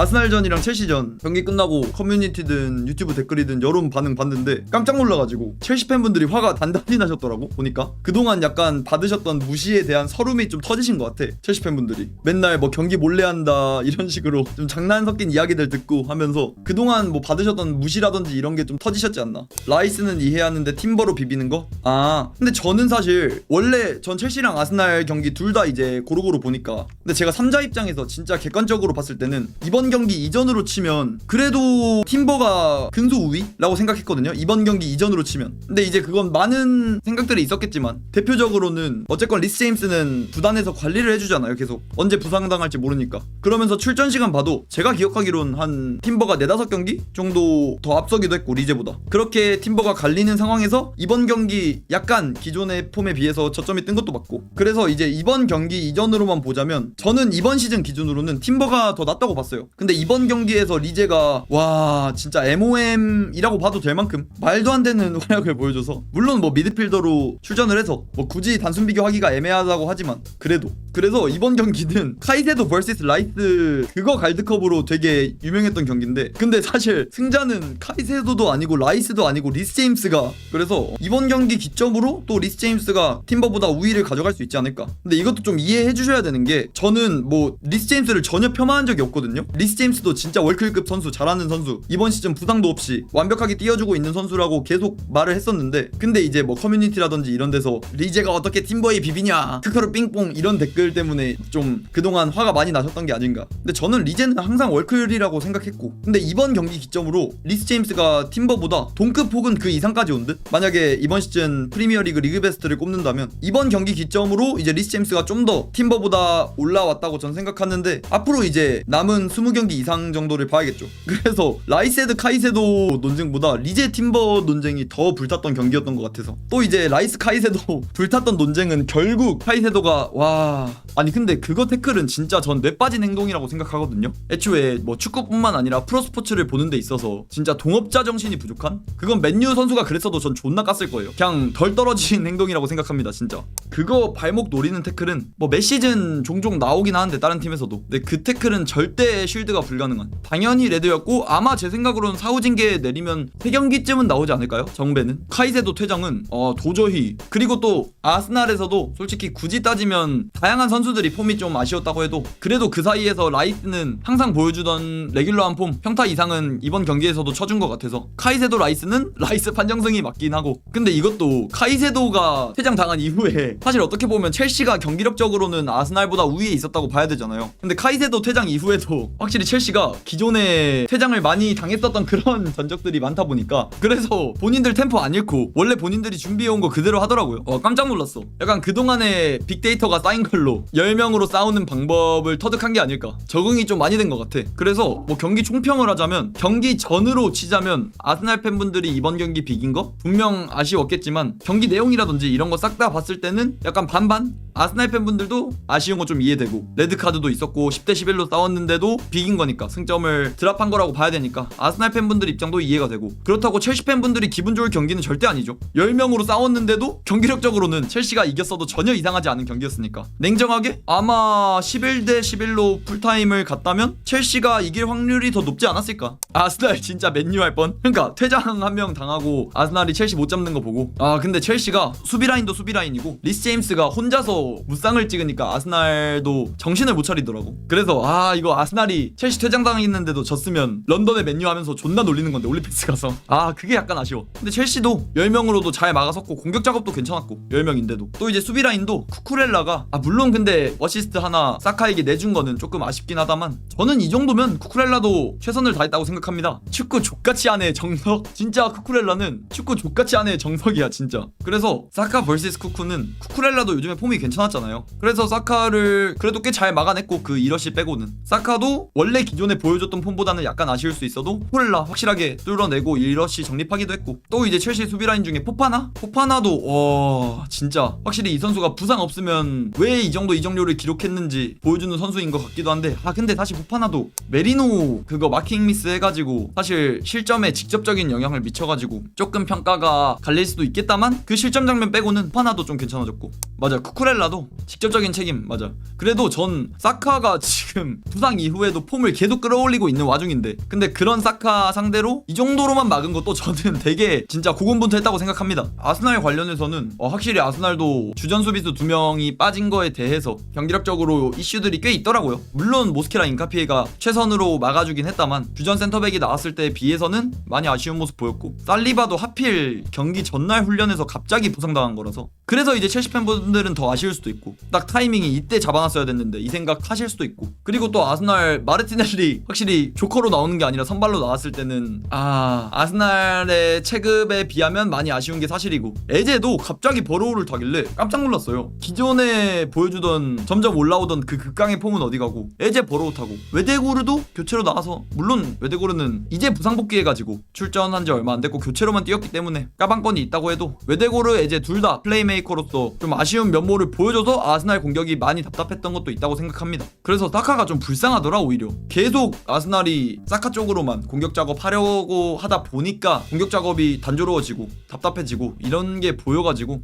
아스날전이랑 첼시전. 경기 끝나고 커뮤니티든 유튜브 댓글이든 여론 반응 봤는데 깜짝 놀라가지고 첼시 팬분들이 화가 단단히 나셨더라고 보니까. 그동안 약간 받으셨던 무시에 대한 서름이 좀 터지신 것 같아 첼시 팬분들이. 맨날 뭐 경기 몰래 한다 이런 식으로 좀 장난 섞인 이야기들 듣고 하면서 그동안 뭐 받으셨던 무시라든지 이런 게 좀 터지셨지 않나? 라이스는 이해하는데 팀버로 비비는 거? 아 근데 저는 사실 원래 전 첼시랑 아스날 경기 둘 다 이제 고루고루 보니까. 근데 제가 3자 입장에서 진짜 객관적으로 봤을 때는 이번 경기 이전으로 치면 그래도 팀버가 근소 우위라고 생각했거든요. 이번 경기 이전으로 치면. 근데 이제 그건 많은 생각들이 있었겠지만 대표적으로는 어쨌건 리스 제임스는 구단에서 관리를 해주잖아요 계속. 언제 부상당할지 모르니까. 그러면서 출전 시간 봐도 제가 기억하기론 한 팀버가 네다섯 경기 정도 더 앞서기도 했고 리제보다. 그렇게 팀버가 갈리는 상황에서 이번 경기 약간 기존의 폼에 비해서 저점이 뜬 것도 맞고. 그래서 이제 이번 경기 이전으로만 보자면 저는 이번 시즌 기준으로는 팀버가 더 낫다고 봤어요 근데 이번 경기에서 리제가 와 진짜 MOM이라고 봐도 될 만큼 말도 안 되는 활약을 보여줘서 물론 뭐 미드필더로 출전을 해서 뭐 굳이 단순 비교하기가 애매하다고 하지만 그래도. 그래서 이번 경기는 카이세도 vs 라이스 그거 갈드컵으로 되게 유명했던 경기인데 근데 사실 승자는 카이세도도 아니고 라이스도 아니고 리스 제임스가 그래서 이번 경기 기점으로 또 리스 제임스가 팀버보다 우위를 가져갈 수 있지 않을까. 근데 이것도 좀 이해해 주셔야 되는 게 저는 뭐 리스 제임스를 전혀 폄하한 적이 없거든요. 리스 제임스도 진짜 월클급 선수 잘하는 선수. 이번 시즌 부상도 없이 완벽하게 띄워주고 있는 선수라고 계속 말을 했었는데 근데 이제 뭐 커뮤니티라든지 이런 데서 리제가 어떻게 팀버에 비비냐 크크로 삥뽕 이런 댓글 때문에 좀 그동안 화가 많이 나셨던 게 아닌가. 근데 저는 리제는 항상 월클이라고 생각했고 근데 이번 경기 기점으로 리스 제임스가 팀버보다 동급 혹은 그 이상까지 온 듯? 만약에 이번 시즌 프리미어리그 리그 베스트를 꼽는다면 이번 경기 기점으로 이제 리스 제임스가 좀 더 팀버보다 올라왔다고 전 생각하는데 앞으로 이제 남은 20 경기 이상 정도를 봐야겠죠. 그래서 라이세드 카이세도 논쟁보다 리제 팀버 논쟁이 더 불탔던 경기였던 것 같아서. 또 이제 라이스 카이세도 불탔던 논쟁은 결국 카이세도가 와. 아니 근데 그거 태클은 진짜 전 뇌 빠진 행동이라고 생각하거든요. 애초에 뭐 축구뿐만 아니라 프로스포츠를 보는 데 있어서 진짜 동업자 정신이 부족한? 그건 맨유 선수가 그랬어도 전 존나 깠을 거예요. 그냥 덜 떨어진 행동이라고 생각합니다 진짜. 그거 발목 노리는 태클은 뭐 몇 시즌 종종 나오긴 하는데 다른 팀에서도. 근데 그 태클은 절대 쉴드가 불가능한 당연히 레드였고 아마 제 생각으로는 사후징계 내리면 3경기쯤은 나오지 않을까요? 정배는? 카이세도 퇴장은 어 도저히. 그리고 또 아스날에서도 솔직히 굳이 따지면 다양한 선수들이 폼이 좀 아쉬웠다고 해도 그래도 그 사이에서 라이스는 항상 보여주던 레귤러한 폼 평타 이상은 이번 경기에서도 쳐준 것 같아서 카이세도 라이스는 라이스 판정승이 맞긴 하고. 근데 이것도 카이세도가 퇴장 당한 이후에 사실 어떻게 보면 첼시가 경기력적으로는 아스날보다 우위에 있었다고 봐야 되잖아요. 근데 카이세도 퇴장 이후에도 확실히 첼시가 기존에 퇴장을 많이 당했었던 그런 전적들이 많다 보니까 그래서 본인들 템포 안 잃고 원래 본인들이 준비해온 거 그대로 하더라고요. 와 깜짝 놀랐어. 약간 그동안에 빅데이터가 쌓인 걸로 10명으로 싸우는 방법을 터득한 게 아닐까. 적응이 좀 많이 된 것 같아. 그래서 뭐 경기 총평을 하자면 경기 전으로 치자면 아스날 팬분들이 이번 경기 비긴 거? 분명 아쉬웠겠지만 경기 내용이라든지 이런 거 싹 다 봤을 때는 약간 반반 아스날 팬분들도 아쉬운 거 좀 이해되고 레드카드도 있었고 10대 11로 싸웠는데도 비긴 거니까 승점을 드랍한 거라고 봐야 되니까 아스날 팬분들 입장도 이해가 되고 그렇다고 첼시 팬분들이 기분 좋을 경기는 절대 아니죠. 10명으로 싸웠는데도 경기력적으로는 첼시가 이겼어도 전혀 이상하지 않은 경기였으니까 냉정하게 아마 11대 11로 풀타임을 갔다면 첼시가 이길 확률이 더 높지 않았을까? 아스날 진짜 맨유 할 뻔. 그러니까 퇴장 한 명 당하고 아스날이 첼시 못 잡는 거 보고 아 근데 첼시가 수비 라인도 수비 라인이고 리스 제임스가 혼자서 무쌍을 찍으니까 아스날도 정신을 못 차리더라고. 그래서 아 이거 아스날이 첼시 퇴장 당했는데도 졌으면 런던에 맨유 하면서 존나 놀리는 건데 올림픽스 가서. 아 그게 약간 아쉬워. 근데 첼시도 10명으로도 잘 막아섰고 공격 작업도 괜찮았고 10명인데도. 또 이제 수비 라인도 쿠쿠렐라가 아 물론 근데 어시스트 하나 사카에게 내준 거는 조금 아쉽긴 하다만 저는 이 정도면 쿠쿠렐라도 최선을 다했다고 생각합니다. 축구 족같이 안에 정석? 진짜 쿠쿠렐라는 축구 족같이 안에 정석이야 진짜. 그래서 사카 vs 쿠쿠는 쿠쿠렐라도 요즘에 폼이 괜찮 았잖아요. 그래서 사카를 그래도 꽤 잘 막아냈고 그 이러시 빼고는. 사카도 원래 기존에 보여줬던 폼보다는 약간 아쉬울 수 있어도 쿠쿠렐라 확실하게 뚫어내고 이러시 정립하기도 했고. 또 이제 첼시 수비 라인 중에 포파나? 포파나도 와 진짜 확실히 이 선수가 부상 없으면 왜 이 정도 이적료를 기록했는지 보여주는 선수인 것 같기도 한데. 아 근데 사실 포파나도 메리노 그거 마킹 미스 해가지고 사실 실점에 직접적인 영향을 미쳐가지고 조금 평가가 갈릴 수도 있겠다만 그 실점 장면 빼고는 포파나도 좀 괜찮아졌고. 맞아 쿠쿠렐라 빨라도 직접적인 책임 맞아. 그래도 전 사카가 지금 부상 이후에도 폼을 계속 끌어올리고 있는 와중인데 근데 그런 사카 상대로 이 정도로만 막은 것도 저는 되게 진짜 고군분투했다고 생각합니다. 아스날 관련해서는 어, 확실히 아스날도 주전 수비수 두 명이 빠진 거에 대해서 경기력적으로 이슈들이 꽤 있더라고요. 물론 모스케라 인카피에가 최선으로 막아주긴 했다만 주전 센터백이 나왔을 때에 비해서는 많이 아쉬운 모습 보였고 살리바도 하필 경기 전날 훈련에서 갑자기 부상당한 거라서 그래서 이제 첼시 팬분들은 더 아쉬울 수도 있고 딱 타이밍이 이때 잡아놨어야 됐는데 이 생각 하실 수도 있고. 그리고 또 아스날 마르티넬리 확실히 조커로 나오는 게 아니라 선발로 나왔을 때는 아. 아스날의 체급에 비하면 많이 아쉬운 게 사실이고 에제도 갑자기 버로우를 타길래 깜짝 놀랐어요. 기존에 보여주던 점점 올라오던 그 극강의 폼은 어디 가고 에제 버로우 타고 웨데고르도 교체로 나와서 물론 웨데고르는 이제 부상 복귀해가지고 출전한 지 얼마 안 됐고 교체로만 뛰었기 때문에 까방권이 있다고 해도 웨데고르 에제 둘 다 플레이메이커로서 좀 아쉬운 면모를 보여줘서 아스날 공격이 많이 답답했던 것도 있다고 생각합니다. 그래서 사카가 좀 불쌍하더라 오히려 계속 아스날이 사카 쪽으로만 공격 작업하려고 하다 보니까 공격 작업이 단조로워지고 답답해지고 이런 게 보여가지고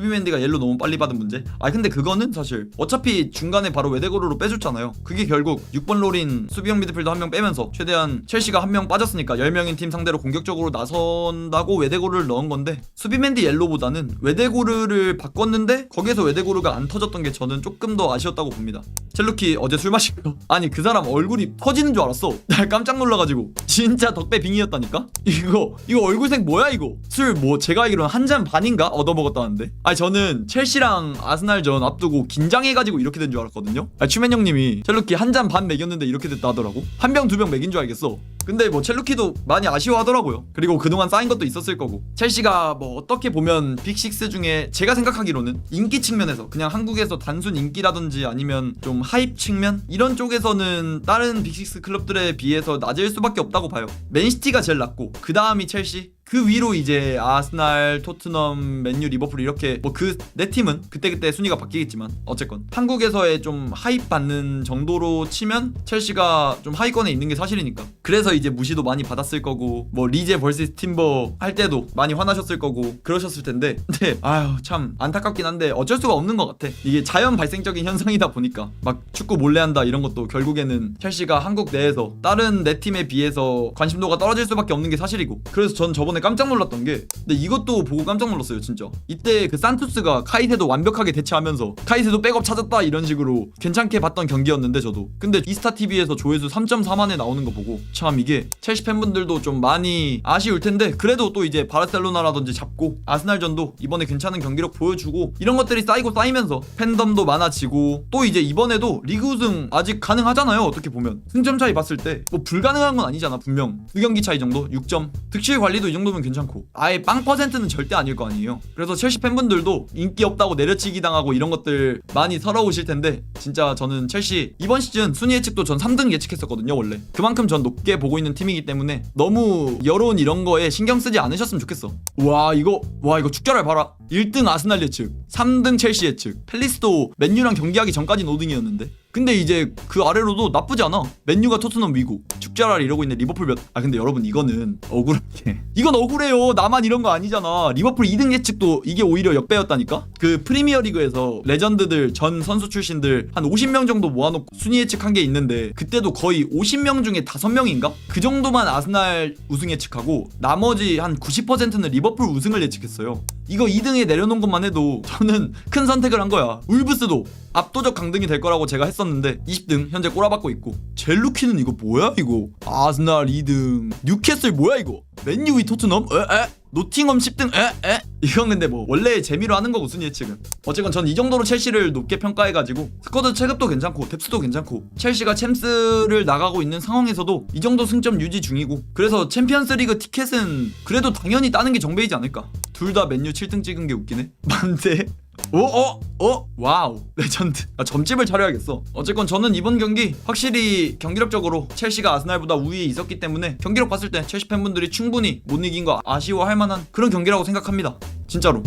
수비맨디가 옐로 너무 빨리 받은 문제? 아 근데 그거는 사실 어차피 중간에 바로 웨데고르로 빼줬잖아요. 그게 결국 6번 롤인 수비형 미드필더 한 명 빼면서 최대한 첼시가 한 명 빠졌으니까 10명인 팀 상대로 공격적으로 나선다고 웨데고르를 넣은 건데 수비맨디 옐로보다는 웨데고르를 바꿨는데 거기에서 웨데고르가 안 터졌던 게 저는 조금 더 아쉬웠다고 봅니다. 첼루키 어제 술 마시고 아니 그 사람 얼굴이 터지는 줄 알았어. 날 깜짝 놀라가지고. 진짜 덕배 빙이었다니까? 이거 이거 얼굴색 뭐야 이거? 술 뭐 제가 알기로는 한 잔 반인가? 얻어먹었다는데 아니 저는 첼시랑 아스날전 앞두고 긴장해가지고 이렇게 된 줄 알았거든요. 아 추맨 형님이 첼루키 한 잔 반 먹였는데 이렇게 됐다 하더라고. 한 병 두 병 먹인 줄 알겠어. 근데 뭐 첼루키도 많이 아쉬워하더라고요. 그리고 그동안 쌓인 것도 있었을 거고. 첼시가 뭐 어떻게 보면 빅식스 중에 제가 생각하기로는 인기 측면에서 그냥 한국에서 단순 인기라든지 아니면 좀 하입 측면? 이런 쪽에서는 다른 빅식스 클럽들에 비해서 낮을 수밖에 없다고 봐요. 맨시티가 제일 낮고 그 다음이 첼시 그 위로 이제 아스날, 토트넘, 맨유, 리버풀 이렇게 뭐그네 팀은 그때그때 순위가 바뀌겠지만 어쨌건 한국에서의 좀 하입 받는 정도로 치면 첼시가 좀 하위권에 있는 게 사실이니까. 그래서 이제 무시도 많이 받았을 거고 뭐 리제 벌스 팀버 할 때도 많이 화나셨을 거고 그러셨을 텐데. 근데 아유 참 안타깝긴 한데 어쩔 수가 없는 것 같아. 이게 자연 발생적인 현상이다 보니까 막 축구 몰래 한다 이런 것도 결국에는 첼시가 한국 내에서 다른 네 팀에 비해서 관심도가 떨어질 수밖에 없는 게 사실이고. 그래서 전 저번에 깜짝 놀랐던 게 근데 이것도 보고 깜짝 놀랐어요 진짜. 이때 그 산투스가 카이세도 완벽하게 대체하면서 카이세도 백업 찾았다 이런 식으로 괜찮게 봤던 경기였는데 저도. 근데 이스타 TV에서 조회수 3.4만에 나오는 거 보고 참 이게 첼시 팬분들도 좀 많이 아쉬울 텐데 그래도 또 이제 바르셀로나라든지 잡고 아스날전도 이번에 괜찮은 경기력 보여주고 이런 것들이 쌓이고 쌓이면서 팬덤도 많아지고 또 이제 이번에도 리그 우승 아직 가능하잖아요 어떻게 보면. 승점 차이 봤을 때 뭐 불가능한 건 아니잖아 분명. 두 경기 차이 정도? 6점? 득실 관리도 이 정도 면 괜찮고. 아예 빵 퍼센트는 절대 아닐 거 아니에요. 그래서 첼시 팬분들도 인기 없다고 내려치기 당하고 이런 것들 많이 서러우실 텐데 진짜 저는 첼시 이번 시즌 순위 예측도 전 3등 예측했었거든요 원래. 그만큼 전 높게 보고 있는 팀이기 때문에 너무 여론 이런 거에 신경 쓰지 않으셨으면 좋겠어. 와 이거 와 이거 축결할 봐라. 1등 아스날 예측 3등 첼시 예측 펠리스도 맨유랑 경기하기 전까진 5등이었는데 근데 이제 그 아래로도 나쁘지 않아. 맨유가 토트넘 위고 축제랄 이러고 있는 리버풀 몇... 아 근데 여러분 이거는 억울하게. 이건 억울해요. 나만 이런 거 아니잖아. 리버풀 2등 예측도 이게 오히려 역배였다니까? 그 프리미어리그에서 레전드들 전 선수 출신들 한 50명 정도 모아놓고 순위 예측한 게 있는데 그때도 거의 50명 중에 5명인가? 그 정도만 아스날 우승 예측하고 나머지 한 90%는 리버풀 우승을 예측했어요 이거 2등에 내려놓은 것만 해도 저는 큰 선택을 한 거야. 울브스도 압도적 강등이 될 거라고 제가 했었는데 20등 현재 꼬라박고 있고. 젤루키는 이거 뭐야 이거? 아스날 2등. 뉴캐슬 뭐야 이거 맨유 위 토트넘 에? 에? 노팅엄 10등 에? 에? 이건 근데 뭐 원래 재미로 하는 거고 순위 예측은 어쨌건 전 이 정도로 첼시를 높게 평가해가지고 스쿼드 체급도 괜찮고 뎁스도 괜찮고 첼시가 챔스를 나가고 있는 상황에서도 이 정도 승점 유지 중이고 그래서 챔피언스리그 티켓은 그래도 당연히 따는 게 정배이지 않을까 둘 다 맨유 7등 찍은 게 웃기네 맞네 오, 어, 어, 와우, 레전드. 아, 점집을 차려야겠어. 어쨌건 저는 이번 경기 확실히 경기력적으로 첼시가 아스날보다 우위에 있었기 때문에 경기력 봤을 때 첼시 팬분들이 충분히 못 이긴 거 아쉬워할 만한 그런 경기라고 생각합니다. 진짜로.